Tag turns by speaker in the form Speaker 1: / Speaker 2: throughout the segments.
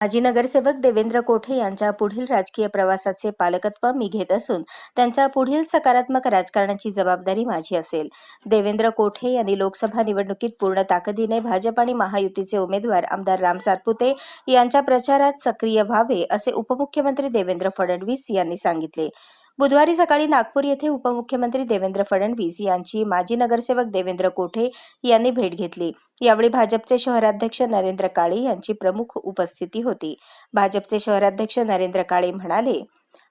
Speaker 1: माजी नगरसेवक देवेंद्र कोठे यांच्या पुढील राजकीय प्रवासाचे पालकत्व मी घेत असून त्यांच्या पुढील सकारात्मक राजकारणाची जबाबदारी माझी असेल. देवेंद्र कोठे यांनी लोकसभा निवडणुकीत पूर्ण ताकदीने भाजप आणि महायुतीचे उमेदवार आमदार राम सातपुते यांच्या प्रचारात सक्रिय व्हावे असे उपमुख्यमंत्री देवेंद्र फडणवीस यांनी सांगितले. बुधवारी सकाळी नागपूर येथे उपमुख्यमंत्री देवेंद्र फडणवीस यांची माजी नगरसेवक देवेंद्र कोठे यांनी भेट घेतली. यावेळी भाजपचे शहराध्यक्ष नरेंद्र काळे यांची प्रमुख उपस्थिती होती. भाजपचे शहराध्यक्ष नरेंद्र काळे म्हणाले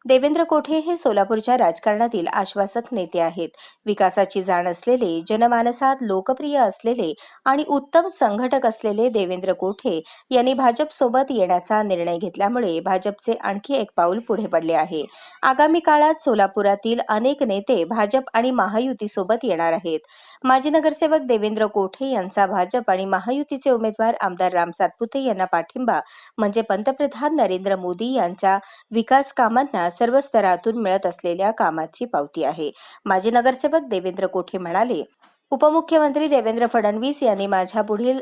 Speaker 1: देवेंद्र कोठे हे सोलापूरच्या राजकारणातील आश्वासक नेते आहेत. विकासाची जाण असलेले जनमानसात लोकप्रिय असलेले आणि उत्तम संघटक असलेले देवेंद्र कोठे यांनी भाजपसोबत येण्याचा निर्णय घेतल्यामुळे भाजपचे आणखी एक पाऊल पुढे पडले आहे. आगामी काळात सोलापुरातील अनेक नेते भाजप आणि महायुतीसोबत येणार आहेत. माजी नगरसेवक देवेंद्र कोठे यांचा भाजप आणि महायुतीचे उमेदवार आमदार राम सातपुते यांना पाठिंबा म्हणजे पंतप्रधान नरेंद्र मोदी यांच्या विकास कामांना सर्व स्तरातून मिळत असलेल्या कामाची पावती आहे. माजी नगरसेवक देवेंद्र कोठे म्हणाले उपमुख्यमंत्री देवेंद्र फडणवीस यांनी माझ्या पुढील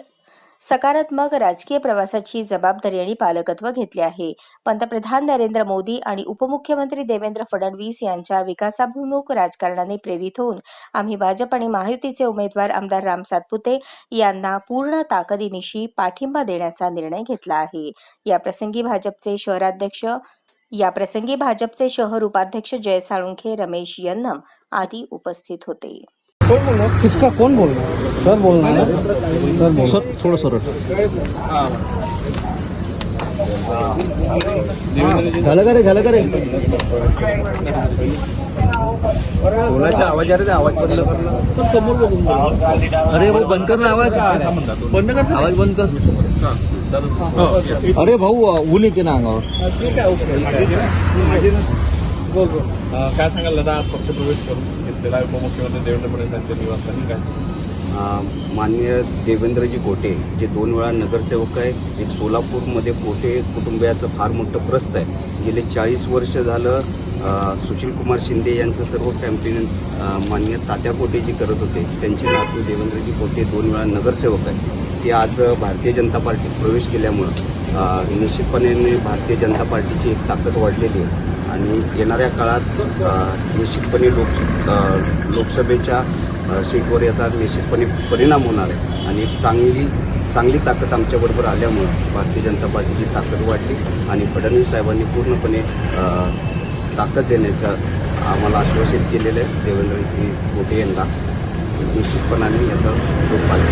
Speaker 1: सकारात्मक राजकीय प्रवासाची जबाबदारी आणि पालकत्व घेतले आहे. पंतप्रधान नरेंद्र मोदी आणि उपमुख्यमंत्री देवेंद्र फडणवीस यांच्या विकासाभिमुख राजकारणाने प्रेरित होऊन आम्ही भाजप आणि महायुतीचे उमेदवार आमदार राम सातपुते यांना पूर्ण ताकदीनिशी पाठिंबा देण्याचा निर्णय घेतला आहे. याप्रसंगी भाजपचे शहराध्यक्ष या प्रसंगी भाजपचे शहर उपाध्यक्ष जय साळुंखे रमेश यन्नम आदी उपस्थित होते.
Speaker 2: किसका कौन बोल रहा है सर बोलना है सर बोल
Speaker 3: सर थोडं सरळ.
Speaker 2: झालं का रे झालं का रे?
Speaker 3: कोणाचा आवाज आहे रे आवाज बंद कर
Speaker 2: समोर बघून.
Speaker 3: अरे भाऊ बंद कर ना आवाज. बंद कर आवाज बंद कर.
Speaker 2: अरे भाऊ ऊन येते ना अंगावर बोल बोल
Speaker 4: अ, काय सांगाल दादा? आज पक्षप्रवेश करून घेतलेला आहे. उपमुख्यमंत्री देवेंद्र फडणवीस यांच्या निवासस्थानी काय?
Speaker 5: माननीय देवेंद्रजी कोटे जे दोन वेळा नगरसेवक आहे एक सोलापूरमध्ये कोटे कुटुंबियाचं फार मोठं प्रस्त आहे. गेले चाळीस वर्ष झालं अ, सुशीलकुमार शिंदे यांचं सर्व कॅम्पेन अ, माननीय तात्या कोटे जी करत होते. त्यांचे नातू देवेंद्रजी कोटे दोन वेळा नगरसेवक आहे. ते आज भारतीय जनता पार्टीत प्रवेश केल्यामुळं निश्चितपणे भारतीय जनता पार्टीची एक ताकद वाढलेली आहे. आणि येणाऱ्या काळात निश्चितपणे लोक लोकसभेच्या सीटवर येतात निश्चितपणे परिणाम होणार आहे. आणि एक चांगली चांगली ताकद आमच्याबरोबर आल्यामुळं भारतीय जनता पार्टीची ताकद वाढली आणि फडणवीस साहेबांनी पूर्णपणे ताकद देण्याचं आम्हाला आश्वासित केलेलं आहे. देवेंद्रजी मोठे यांना. निश्चितपणाने याचा लोक पालक